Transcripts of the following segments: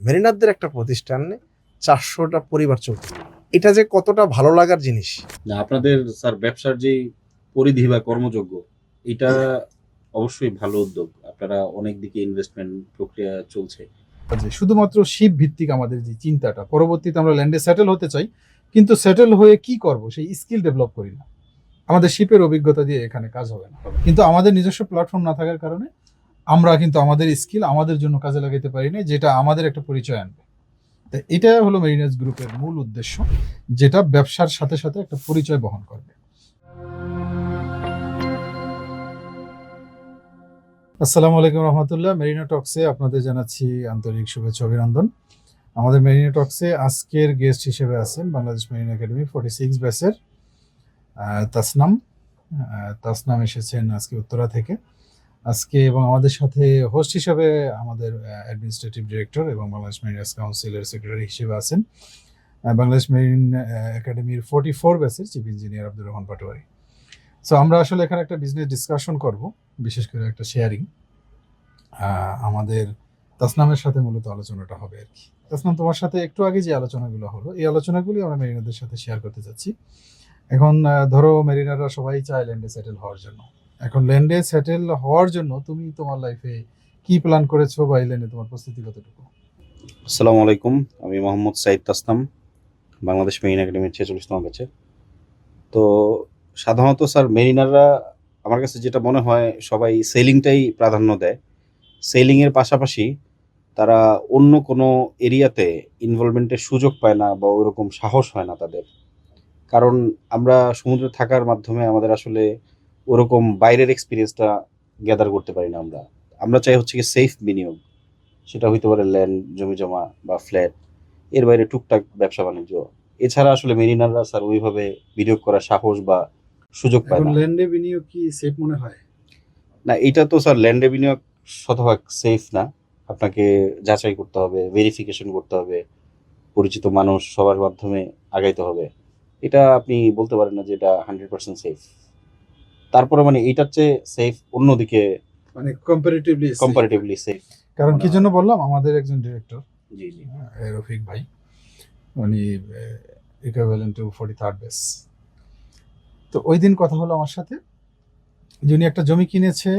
মেরিনারদের একটা প্রতিষ্ঠানে চারশোটা পরিবার চলছে। এটা যে কতটা ভালো লাগার জিনিস। না আপনাদের স্যার ব্যবসার যে পরিধি বা কর্মযোগ্য এটা অবশ্যই ভালো উদ্যোগ। আপনারা অনেক দিকে ইনভেস্টমেন্ট প্রক্রিয়া চলছে। যে শুধুমাত্র শিপ ভিত্তিক আমাদের যে চিন্তাটা পরবর্তীতে আমরা ল্যান্ডে সেটেল হতে চাই কিন্তু সেটেল হয়ে কি করব সেই স্কিল ডেভেলপ করি না। আমাদের শিপের অভিজ্ঞতা দিয়ে এখানে কাজ হবে না। কিন্তু আমাদের নিজস্ব প্ল্যাটফর্ম না থাকার কারণে আমরা কিন্তু আমাদের স্কিল আমাদের জন্য কাজে লাগাতে পারি না যেটা আমাদের একটা পরিচয় আনবে। তো এটা হলো মেরিনাস গ্রুপের মূল উদ্দেশ্য যেটা ব্যবসার সাথে সাথে একটা পরিচয় বহন করবে। আসসালামু আলাইকুম রহমতুল্লাহ মেরিনা টক্সে আপনাদের জানাচ্ছি আন্তরিক শুভেচ্ছা অভিনন্দন। আমাদের মেরিনা টক্সে আজকের গেস্ট হিসেবে আছেন Bangladesh marine academy forty six ব্যাচের আহ, তাসনাম তাসনাম এসেছেন আজকে উত্তরা থেকে। আজকে এবং আমাদের সাথে হোস্ট হিসেবে আমাদের অ্যাডমিনিস্ট্রেটিভ ডিরেক্টর এবং বাংলাদেশ মেরিনার্স কাউন্সিলের সেক্রেটারি হিসেবে আছেন বাংলাদেশ মেরিন একাডেমির ফোর্টি ফোর ব্যাচের chief engineer Abdur Rahman Patwari. So আমরা আসলে এখানে একটা বিজনেস ডিসকাশন করব, বিশেষ করে একটা শেয়ারিং আমাদের তাসনামের সাথে মূলত আলোচনাটা হবে আর কি। তাসনাম, তোমার সাথে একটু আগে যে আলোচনাগুলো হলো, এই আলোচনাগুলি আমরা মেরিনাদের সাথে শেয়ার করতে চাচ্ছি এখন ধরো মেরিনাররা সবাই চায় ল্যান্ডে সেটেল হওয়ার জন্য। এখন ল্যান্ডে সেটেল হওয়ার জন্য তুমি তোমার লাইফে কি প্ল্যান করেছ বা এই ল্যান্ডে তোমার প্রস্তুতি কতটুকু আসসালামু আলাইকুম, আমি মোহাম্মদ সাইদ তাসনাম, বাংলাদেশ মেরিন একাডেমির ছেচল্লিশতম ব্যাচে তো সাধারণত স্যার মেরিনাররা আমার কাছে যেটা মনে হয়, সবাই সেলিংটাই প্রাধান্য দেয়। সেলিংয়ের পাশাপাশি তারা অন্য কোনো এরিয়াতে ইনভলভমেন্টের সুযোগ পায় না বা ওইরকম সাহস হয় না তাদের। কারণ আমরা সমুদ্রে থাকার মাধ্যমে আমাদের আসলে ওরকম বাইরের এক্সপিরিয়েন্সটা গ্যাদার করতে পারি না আমরা। আমরা চাই হচ্ছে কি সেফ বিনিয়োগ। সেটা হইতে পারে ল্যান্ড জমি জমা বা ফ্ল্যাট এর বাইরে টুকটাক ব্যবসা বাণিজ্য। এছাড়া আসলে মেরিনাররা স্যার ওইভাবে বিনিয়োগ করার সাহস বা সুযোগ পায় না। ল্যান্ডে বিনিয়োগ কি সেফ মনে হয়? না এটা তো স্যার ল্যান্ডে বিনিয়োগ শতভাগ সেফ না। আপনাকে যাচাই করতে হবে ভেরিফিকেশন করতে হবে পরিচিত মানুষ সবার মাধ্যমে আগাইতে হবে। এটা আপনি বলতে পারেন না যে এটা হান্ড্রেড পার্সেন্ট সেফ তারপরে মানে এইটার চেয়ে সেফ অন্যদিকে মানে কম্পারেটিভলি কম্পারেটিভলি সেফ কারণ কি জন্য বললাম? আমাদের একজন ডিরেক্টর জি জি। রফিক ভাই। উনি equivalent to forty third base তো ওই দিন কথা হলো আমার সাথে যে উনি একটা জমি কিনেছে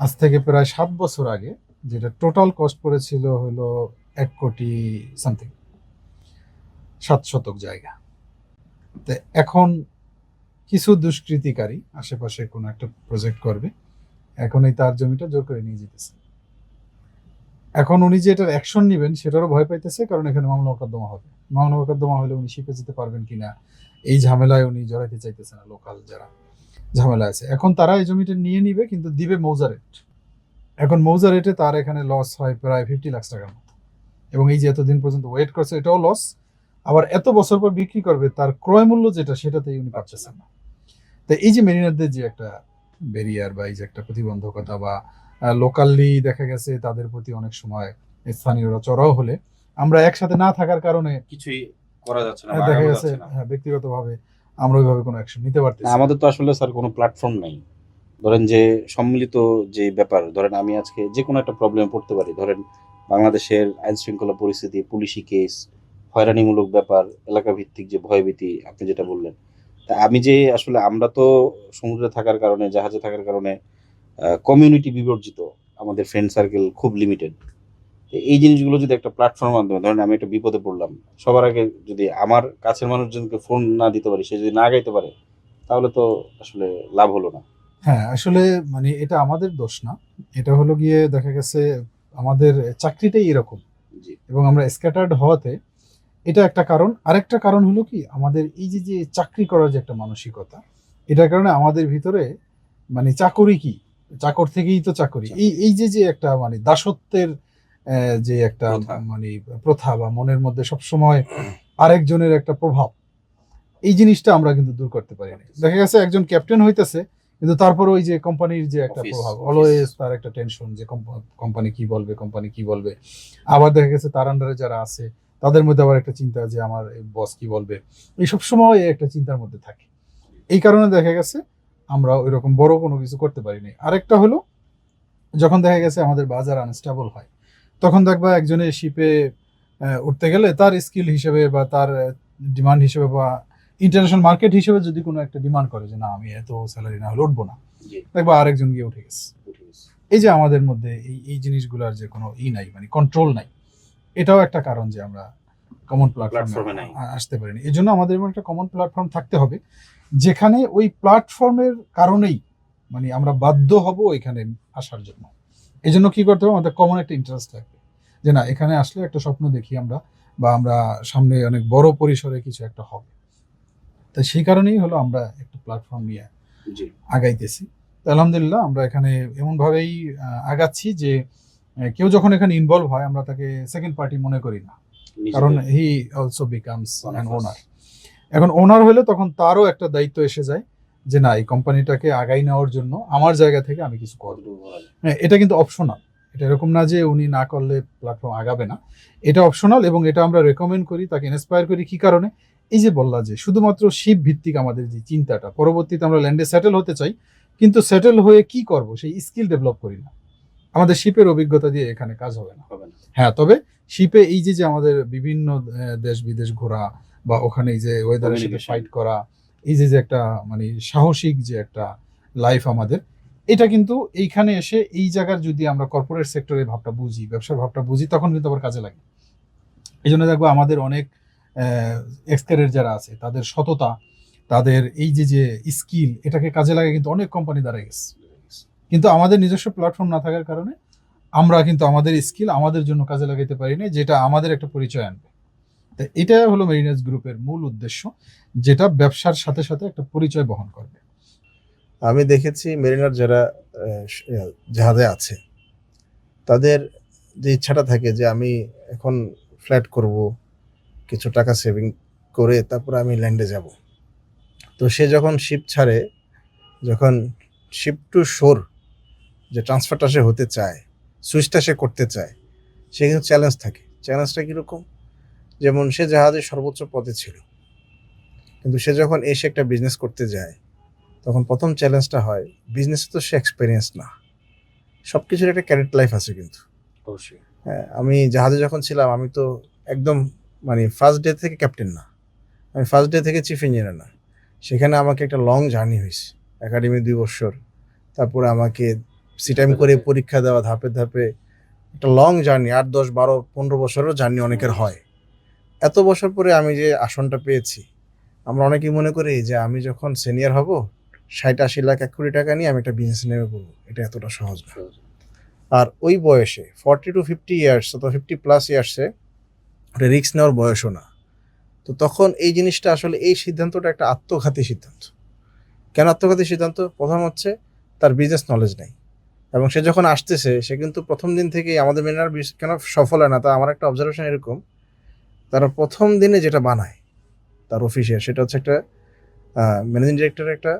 আজ থেকে প্রায় সাত বছর আগে যেটা টোটাল কস্ট পড়েছিল হলো এক কোটি সামথিং সাত শতক জায়গা। তো এখন কিছু দুষ্কৃতিকারী আশেপাশে কোনো একটা প্রজেক্ট করবে এখন এই তার জমিটা জোর করে নিয়ে যেতেছে। এখন উনি যে এটার অ্যাকশন নেবেন, সেটারও ভয় পাইতেছে, কারণ এখানে মামলা মোকদ্দমা হবে। মামলা মোকদ্দমা হলে উনি শিপে যেতে পারবেন কিনা, এই ঝামেলায় উনি জড়াইতে চাইতেছে না লোকাল যারা ঝামেলা আছে। এখন তারা এই জমিটা নিয়ে নিবে, কিন্তু দিবে মৌজা রেট এখন মৌজা রেটে তার এখানে লস হয় প্রায় ফিফটি লাখ টাকার মতো। এবং এই যে এতদিন পর্যন্ত ওয়েট করছে, এটাও লস আবার এত বছর পর বিক্রি করবে, তার ক্রয় মূল্য যেটা, সেটাতেই উনি পাচ্ছেন না। তো এই যে মেরিনারদের যে একটা ব্যারিয়ার বা এই যে একটা প্রতিবন্ধকতা বা লোকালি দেখা গেছে তাদের প্রতি অনেক সময় স্থানীয়রা চড়াও হলে আমরা একসাথে না থাকার কারণে কিছুই করা যাচ্ছে না দেখা গেছে। হ্যাঁ, ব্যক্তিগতভাবে আমরা ওইভাবে কোনো অ্যাকশন নিতে পারতেছি। আমাদের তো আসলে স্যার কোনো প্ল্যাটফর্ম নাই ধরেন যে সম্মিলিত যে ব্যাপার ধরেন আমি আজকে যে কোনো একটা প্রবলেমে পড়তে পারি ধরেন বাংলাদেশের আইন শৃঙ্খলা পরিস্থিতি পুলিশি কেস হয়রানিমূলক ব্যাপার এলাকা ভিত্তিক যে ভয়ভীতি আপনি যেটা বললেন আমি যে আসলে আমরা তো সমুদ্রে থাকার কারণে জাহাজে থাকার কারণে কমিউনিটি বিবর্জিত আমাদের ফ্রেন্ড সার্কেল খুব লিমিটেড এই জিনিসগুলো যদি একটা প্ল্যাটফর্ম মাধ্যমে ধরেন আমি একটা বিপদে পড়লাম সবার আগে যদি আমার কাছের মানুষজনকে ফোন না দিতে পারি সে যদি না গাইতে পারে তাহলে তো আসলে লাভ হলো না। হ্যাঁ আসলে মানে এটা আমাদের দোষ না। এটা হলো গিয়ে দেখা গেছে আমাদের চাকরিটাই এরকম। এবং আমরা স্ক্যাটার্ড হওয়াতে এটা একটা কারণ। আরেকটা কারণ হলো কি আমাদের এই যে যে চাকরি করার যে একটা মানসিকতা এটার কারণে আমাদের ভিতরে মানে চাকরি কি? চাকর থেকেই তো চাকরি। এই এই যে যে একটা মানে দাসত্বের যে একটা মানে প্রথা বা মনের মধ্যে সব সময় আরেকজনের একটা প্রভাব এই জিনিসটা আমরা কিন্তু দূর করতে পারি না দেখা গেছে একজন ক্যাপ্টেন হইতেছে কিন্তু তারপর ওই যে কোম্পানির যে একটা প্রভাব. অলওয়েজ তার একটা টেনশন যে কোম্পানি কি বলবে কোম্পানি কি বলবে? আবার দেখা গেছে তার আন্ডারে যারা আছে তাদের মধ্যে আবার একটা চিন্তা যে আমার বস কি বলবে? এই সব সময় একটা চিন্তার মধ্যে থাকে। এই কারণে দেখা গেছে আমরা ওই রকম বড় কোনো কিছু করতে পারিনি। আরেকটা হলো যখন দেখা গেছে আমাদের বাজার আনস্টেবল হয় তখন দেখবা একজনের শিপে উঠতে গেলে তার স্কিল হিসেবে বা তার ডিমান্ড হিসেবে বা ইন্টারন্যাশনাল মার্কেট হিসেবে যদি কোনো একটা ডিমান্ড করে যে না আমি এত স্যালারি না হলে উঠবো না। দেখবা আরেকজন গিয়ে উঠে গেছে। উঠে গেছে। এই যে আমাদের মধ্যে এই এই জিনিসগুলোর যে কোনো ই নাই মানে কন্ট্রোল নাই। এটাও একটা কারণ যে আমরা কমন প্ল্যাটফর্মে। আসতে পারিনি। এই জন্য আমাদের এমন একটা কমন প্ল্যাটফর্ম থাকতে হবে যেখানে ওই প্ল্যাটফর্মের কারণেই মানে আমরা বাধ্য হব এখানে আসার জন্য। এই জন্য কি করতে হবে? আমাদের কমন একটা ইন্টারেস্ট থাকবে। যে না এখানে আসলে একটা স্বপ্ন দেখি আমরা বা আমরা সামনে অনেক বড় পরিসরে কিছু একটা হবে। তো সেই কারণেই হলো আমরা একটা প্ল্যাটফর্ম নিয়ে আগাইতেছি। তো আলহামদুলিল্লাহ আমরা এখানে এমনভাবেই আগাচ্ছি যে কেউ যখন এখানে ইনভলভ হয় আমরা তাকে সেকেন্ড পার্টি মনে করি না। কারণ he also becomes an owner এখন ওনার হলে তখন তারও একটা দায়িত্ব এসে যায় যে না এই কোম্পানিটাকে আগাই নেওয়ার জন্য আমার জায়গা থেকে আমি কিছু করব? হ্যাঁ এটা কিন্তু অপশনাল এটা এরকম না যে উনি না করলে প্ল্যাটফর্ম আগাবে না। এটা অপশনাল এবং এটা আমরা রেকমেন্ড করি তাকে ইন্সপায়ার করি কি কারণে? এই যে বললা যে শুধুমাত্র শিপ ভিত্তিক আমাদের যে চিন্তাটা পরবর্তীতে আমরা ল্যান্ডে সেটেল হতে চাই কিন্তু সেটেল হয়ে কি করব? সেই স্কিল ডেভেলপ করি না। আমাদের শিপের অভিজ্ঞতা দিয়ে এখানে কাজ হবে না। হ্যাঁ তবে শিপে এই যে যে আমাদের বিভিন্ন দেশ বিদেশ ঘোরা বা ওখানে এই যে ওয়েদারের সাথে ফাইট করা এই যে যে একটা মানে সাহসিক যে একটা লাইফ আমাদের এটা কিন্তু এইখানে এসে এই জায়গার যদি আমরা কর্পোরেট সেক্টরে ভাবটা বুঝি ব্যবসার ভাবটা বুঝি তখন কিন্তু আবার কাজে লাগে। এই জন্য দেখব আমাদের অনেক এক্সকারের যারা আছে তাদের সততা তাদের এই যে যে স্কিল এটাকে কাজে লাগে কিন্তু অনেক কোম্পানি দাঁড়ায় গেছে। কিন্তু আমাদের নিজস্ব প্ল্যাটফর্ম না থাকার কারণে আমরা কিন্তু আমাদের স্কিল আমাদের জন্য কাজে লাগাইতে পারি না যেটা আমাদের একটা পরিচয় আনবে। তো এটা হলো মেরিনাস গ্রুপের মূল উদ্দেশ্য, যেটা ব্যবসার সাথে সাথে একটা পরিচয় বহন করবে। আমি দেখেছি মেরিনার যারা জাহাজে আছে, তাদের যে ইচ্ছাটা থাকে যে আমি এখন ফ্ল্যাট করব, কিছু টাকা সেভিং করে তারপর আমি ল্যান্ডে যাব। তো সে যখন শিপ ছাড়ে, যখন শিপ টু শোর যে ট্রান্সফারটা সে হতে চায় সুইচটা সে করতে চায় সে কিন্তু চ্যালেঞ্জ থাকে। চ্যালেঞ্জটা কীরকম? যেমন সে জাহাজের সর্বোচ্চ পদে ছিল কিন্তু সে যখন এসে একটা বিজনেস করতে যায় তখন প্রথম চ্যালেঞ্জটা হয় বিজনেসে তো সে এক্সপেরিয়েন্স না। সব কিছুর একটা ক্যারেক্ট লাইফ আছে কিন্তু। অবশ্যই। হ্যাঁ আমি জাহাজে যখন ছিলাম আমি তো একদম মানে ফার্স্ট ডে থেকে ক্যাপ্টেন না। আমি ফার্স্ট ডে থেকে চিফ ইঞ্জিনিয়ার না। সেখানে আমাকে একটা লং জার্নি হয়েছে একাডেমি দুই বছর। তারপরে আমাকে সিটাইম করে পরীক্ষা দেওয়া ধাপে ধাপে একটা লং জার্নি আট দশ বারো পনেরো বছরেরও জার্নি অনেকের হয়। এত বছর পরে আমি যে আসনটা পেয়েছি আমরা অনেকেই মনে করি যে আমি যখন সিনিয়র হব ষাট আশি লাখ এক কোটি টাকা নিয়ে আমি একটা বিজনেস নেমে পড়ব এটা এতটা সহজ না। আর ওই বয়সে ফর্টি টু ফিফটি ইয়ার্স অথবা ফিফটি প্লাস ইয়ার্সে ওটা রিস্ক নেওয়ার বয়সও না। তো তখন এই জিনিসটা আসলে এই সিদ্ধান্তটা একটা আত্মঘাতী সিদ্ধান্ত। কেন আত্মঘাতী সিদ্ধান্ত? প্রথম হচ্ছে তার বিজনেস নলেজ নেই। এবং সে যখন আসতেছে, সে কিন্তু প্রথম দিন থেকেই আমাদের মেনার কেন সফল হয় না তা আমার একটা অবজারভেশন এরকম। তারা প্রথম দিনে যেটা বানায়, তার অফিসিয়াল সেটা হচ্ছে একটা ম্যানেজিং ডিরেক্টরের একটা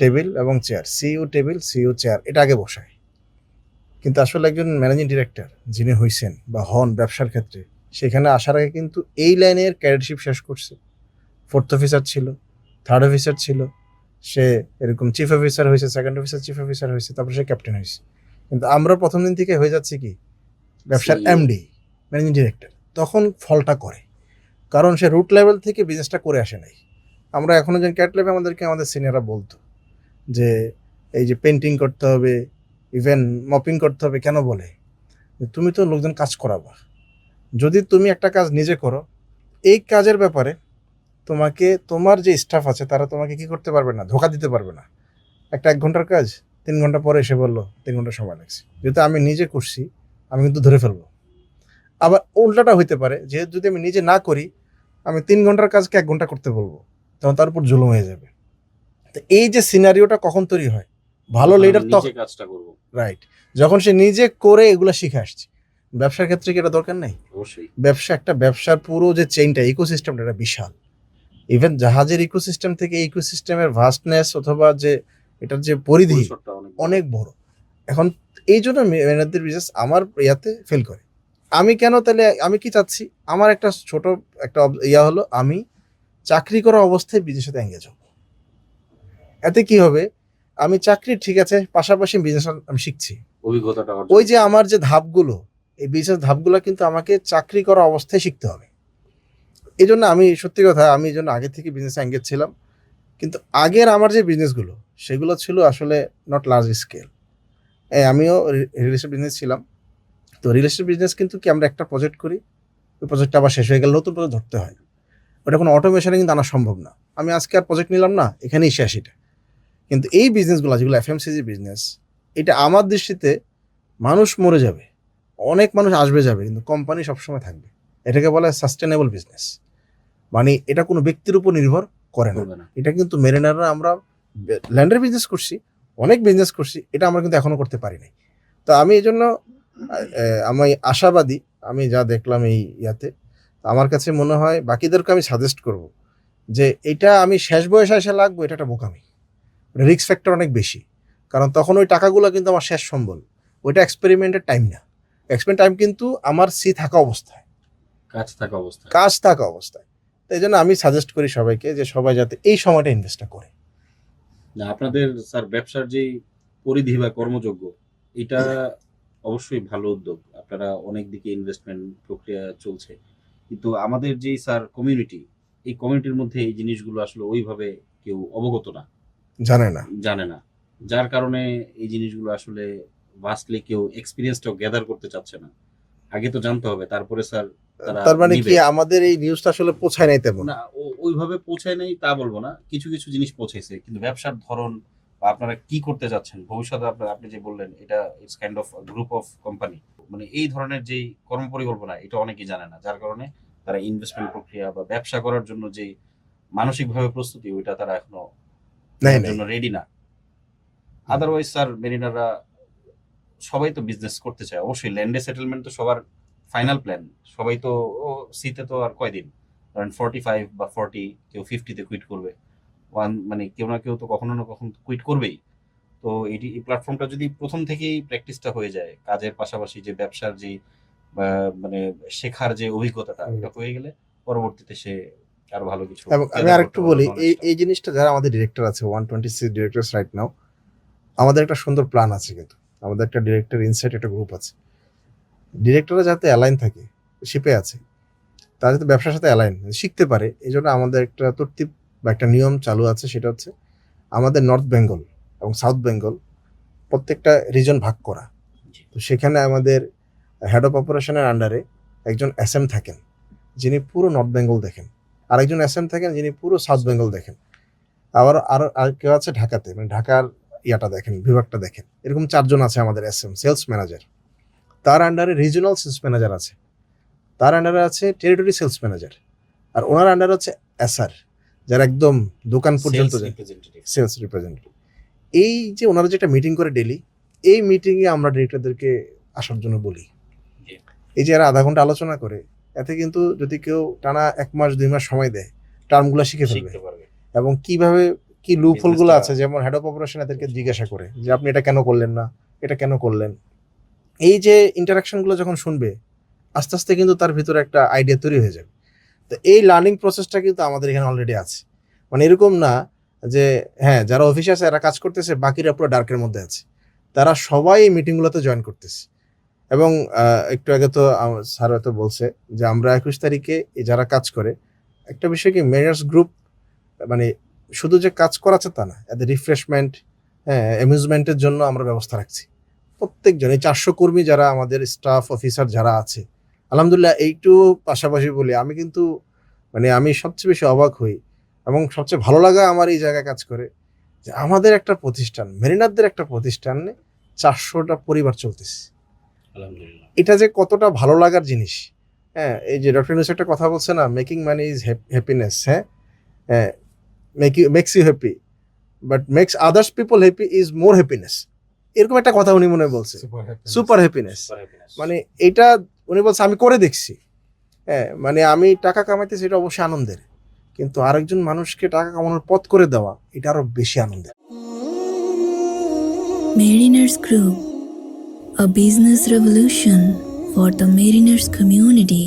টেবিল এবং chair CEO table CEO chair এটা আগে বসায়। কিন্তু আসলে একজন ম্যানেজিং ডিরেক্টর যিনি হইছেন বা হন ব্যবসার ক্ষেত্রে, সেখানে আসার আগে কিন্তু এই লাইনের ক্যাডারশিপ শেষ করছে। ফোর্থ অফিসার ছিল থার্ড অফিসার ছিল সে এরকম চিফ অফিসার হয়েছে সেকেন্ড অফিসার চিফ অফিসার হয়েছে তারপরে সে ক্যাপ্টেন হয়েছে। কিন্তু আমরা প্রথম দিন থেকে হয়ে যাচ্ছি কি? ব্যবসার এমডি ম্যানেজিং ডিরেক্টর তখন ফলটা করে। কারণ সে রুট লেভেল থেকে বিজনেসটা করে আসে নাই। আমরা এখনও যেন ক্যাট লেভেল আমাদেরকে আমাদের সিনিয়ররা বলতো যে এই যে পেন্টিং করতে হবে ইভেন মপিং করতে হবে কেন বলে? তুমি তো লোকজন কাজ করাবা। যদি তুমি একটা কাজ নিজে করো এই কাজের ব্যাপারে তোমাকে তোমার যে স্টাফ আছে তারা তোমাকে কি করতে পারবে না? ধোকা দিতে পারবে না। একটা এক ঘণ্টার কাজ তিন ঘণ্টা পরে এসে বলল তিন ঘণ্টা সময় লাগছে। যেহেতু আমি নিজে করছি আমি কিন্তু ধরে ফেলব। আবার উল্টাটা হইতে পারে যেহেতু যদি আমি নিজে না করি আমি তিন ঘণ্টার কাজকে এক ঘণ্টা করতে বলব তখন তার উপর জুলুম হয়ে যাবে। তো এই যে সিনারিওটা কখন তৈরি হয়? ভালো লিডার তখন কাজটা করব। রাইট যখন সে নিজে করে এগুলো শিখে আসছে ব্যবসার ক্ষেত্রে কি এটা দরকার নেই? অবশ্যই। ব্যবসা একটা ব্যবসার পুরো যে চেইনটা ইকোসিস্টেমটা এটা বিশাল। ইভেন জাহাজের ইকোসিস্টেম থেকে ইকোসিস্টেমের ভাস্টনেস অথবা যে এটার যে পরিধি অনেক বড়। এখন এই জন্য মেহনতের বিজনেস আমার ইয়াতে ফেল করে। আমি কেন তাহলে আমি কি চাচ্ছি? আমার একটা ছোট একটা ইয়া হলো আমি চাকরি করা অবস্থায় বিজনেসের সাথে এঙ্গেজ হব। এতে কি হবে? আমি চাকরি ঠিক আছে পাশাপাশি বিজনেস আমি শিখছি। অভিজ্ঞতাটা ওই যে আমার যে ধাপগুলো এই বিজনেস ধাপগুলো কিন্তু আমাকে চাকরি করা অবস্থায় শিখতে হবে। এই জন্য আমি, সত্যি কথা, আমি এই জন্য আগে থেকে বিজনেস এঙ্গেজ ছিলাম। কিন্তু আগের আমার যে বিজনেসগুলো সেগুলো ছিল আসলে নট লার্জ স্কেল আমিও রিয়েল এস্টেট বিজনেস ছিলাম। তো রিয়েল এস্টেট বিজনেস কিন্তু কি আমরা একটা প্রজেক্ট করি, ওই প্রজেক্টটা আবার শেষ হয়ে গেলে নতুন প্রজেক্ট ধরতে হয়। ওটা কোনো অটোমেশনে কিন্তু আনা সম্ভব না। আমি আজকে আর প্রজেক্ট নিলাম না, এখানেই শেষ এটা। কিন্তু এই বিজনেসগুলো যেগুলো এফএমসিজি বিজনেস এটা আমার দৃষ্টিতে মানুষ মরে যাবে। অনেক মানুষ আসবে যাবে, কিন্তু কোম্পানি সবসময় থাকবে। এটাকে বলে সাস্টেনেবল বিজনেস মানে এটা কোনো ব্যক্তির উপর নির্ভর করে না। এটা কিন্তু মেরিনাররা আমরা ল্যান্ডের বিজনেস করছি অনেক বিজনেস করছি এটা আমরা কিন্তু এখনও করতে পারি নাই। তো আমি এই জন্য আমি আশাবাদী আমি যা দেখলাম এই ইয়াতে আমার কাছে মনে হয় বাকিদেরকে আমি সাজেস্ট করব যে এটা আমি শেষ বয়সে এসে লাগবো এটা একটা বোকামি। রিস্ক ফ্যাক্টর অনেক বেশি। কারণ তখন ওই টাকাগুলো কিন্তু আমার শেষ সম্বল। ওইটা এক্সপেরিমেন্টের টাইম না। এক্সপেরিমেন্ট টাইম কিন্তু আমার সি থাকা অবস্থায়। কাজ থাকা অবস্থায়। কাজ থাকা অবস্থায়। তো এই জন্য আমি সাজেস্ট করি সবাইকে যে সবাই যাতে এই সময়টা ইনভেস্টটা করে। না আপনাদের স্যার ব্যবসার যে পরিধি বা কর্মযোগ্য এটা অবশ্যই ভালো উদ্যোগ। আপনারা অনেক দিকে ইনভেস্টমেন্ট প্রক্রিয়া চলছে। কিন্তু আমাদের যে স্যার কমিউনিটি এই কমিউনিটির মধ্যে এই জিনিসগুলো আসলে ওইভাবে কেউ অবগত না। জানে না। জানে না। যার কারণে এই জিনিসগুলো আসলে ভাস্টলি কেউ এক্সপিরিয়েন্সটাও গ্যাদার করতে চাচ্ছে না। আগে তো জানতে হবে তারপরে স্যার তারা মানে কি আমাদের এই নিউজটা আসলে পৌঁছায় নাই তেমন? না ওইভাবে পৌঁছায় নাই তা বলব না। কিছু কিছু জিনিস পৌঁছেছে কিন্তু ব্যবসার ধরন বা আপনারা কি করতে যাচ্ছেন ভবিষ্যতে আপনারা আপনি যে বললেন এটা it's kind of group of company মানে এই ধরনের যেই কর্ম পরিকল্পনা এটা অনেকেই জানে না যার কারণে তারা ইনভেস্টমেন্ট প্রক্রিয়া বা ব্যবসা করার জন্য যে মানসিকভাবে প্রস্তুতি ওইটা তারা এখনও জন্য রেডি না। আদারওয়াইজ স্যার মেরিনাররা সবাই তো বিজনেস করতে চায়। অবশ্যই ল্যান্ডে সেটেলমেন্ট তো সবার ফাইনাল প্ল্যান সবাই তো ও সিতে তো আর কয়দিন? কারণ ফর্টি ফাইভ বা ফর্টি কেউ ফিফটিতে কুইট করবে। ওয়ান মানে কেউ না কেউ তো কখনো না কখনো কুইট করবেই। তো এটি এই প্ল্যাটফর্মটা যদি প্রথম থেকেই প্র্যাকটিসটা হয়ে যায় কাজের পাশাপাশি যে ব্যবসার যে মানে শেখার যে অভিজ্ঞতাটা। এটা হয়ে গেলে পরবর্তীতে সে আরও ভালো কিছু এবং আমি আরেকটু বলি এই এই জিনিসটা যারা আমাদের ডিরেক্টর আছে one twenty six directors right now আমাদের একটা সুন্দর প্ল্যান আছে কিন্তু। আমাদের একটা ডিরেক্টর ইনসাইট একটা গ্রুপ আছে। ডিরেক্টররা যাতে অ্যালাইন থাকে শিপে আছে তারা যাতে ব্যবসার সাথে অ্যালাইন শিখতে পারে এই জন্য আমাদের একটা তরতিব বা একটা নিয়ম চালু আছে সেটা হচ্ছে আমাদের নর্থ বেঙ্গল এবং সাউথ বেঙ্গল প্রত্যেকটা রিজন ভাগ করা। তো সেখানে আমাদের হেড অফ অপারেশনের আন্ডারে একজন এস এম থাকেন যিনি পুরো নর্থ বেঙ্গল দেখেন। আরেকজন এস এম থাকেন যিনি পুরো সাউথ বেঙ্গল দেখেন। আবার আর আর কেউ আছে ঢাকাতে মানে ঢাকার ইয়াটা দেখেন বিভাগটা দেখেন। এরকম চারজন আছে আমাদের এস এম সেলস ম্যানেজার তার আন্ডারে রিজিওনাল সেলস ম্যানেজার আছে। তার আন্ডারে আছে টেরিটরি সেলস ম্যানেজার আর ওনার আন্ডারে হচ্ছে এসআর যারা একদম দোকান পর্যন্ত। সেলস রিপ্রেজেন্টেটিভ এই যে ওনারা যেটা মিটিং করে ডেলি এই মিটিংয়ে আমরা ডিরেক্টরদেরকে আসার জন্য বলি। এই যে এরা আধা ঘণ্টা আলোচনা করে এতে কিন্তু যদি কেউ টানা এক মাস দুই মাস সময় দেয় টার্মগুলো শিখে ফেলবে। এবং কীভাবে কি লুফলগুলো Business-টা- আছে যেমন হেড অফ অপারেশন এদেরকে জিজ্ঞাসা করে যে আপনি এটা কেন করলেন না? এটা কেন করলেন? এই যে ইন্টারাকশনগুলো যখন শুনবে, আস্তে আস্তে কিন্তু তার ভিতরে একটা আইডিয়া তৈরি হয়ে যাবে। তো এই লার্নিং প্রসেসটা কিন্তু আমাদের এখানে অলরেডি আছে। মানে এরকম না যে হ্যাঁ যারা অফিসে আছে, এরা কাজ করতেছে, বাকিরা পুরো ডার্কের মধ্যে আছে। তারা সবাই এই মিটিংগুলোতে জয়েন করতেছে। এবং একটু আগে তো স্যার হয়তো বলছে যে, আমরা একুশ তারিখে যারা কাজ করে, একটা বিষয় কি মেয়ার্স গ্রুপ মানে শুধু যে কাজ করাচ্ছে তা না, এদের রিফ্রেশমেন্ট হ্যাঁ অ্যামিউজমেন্টের জন্য আমরা ব্যবস্থা রাখছি। প্রত্যেকজন এই চারশো কর্মী যারা আমাদের স্টাফ অফিসার যারা আছে আলহামদুলিল্লাহ এইটু পাশাপাশি বলি আমি কিন্তু মানে আমি সবচেয়ে বেশি অবাক হই এবং সবচেয়ে ভালো লাগা আমার এই জায়গায় কাজ করে যে আমাদের একটা প্রতিষ্ঠান মেরিনারদের একটা প্রতিষ্ঠানে চারশোটা পরিবার চলতেছে। এটা যে কতটা ভালো লাগার জিনিস হ্যাঁ এই যে ডক্টর ইউনুস একটা কথা বলছে না মেকিং মানি ইজ হ্যাপিনেস হ্যাঁ হ্যাঁ make you makes you happy but makes others people happy is more happiness এরকম একটা কথা উনি মনে বলছে। সুপার হ্যাপিনেস মানে এটা উনি বলছে আমি করে দেখছি। হ্যাঁ মানে আমি টাকা কামাইতেছি এটা অবশ্যই আনন্দের। কিন্তু আরেকজন মানুষকে টাকা কামানোর পথ করে দেওয়া এটা আরও বেশি আনন্দের। Mariners Group, a business revolution for the mariners community.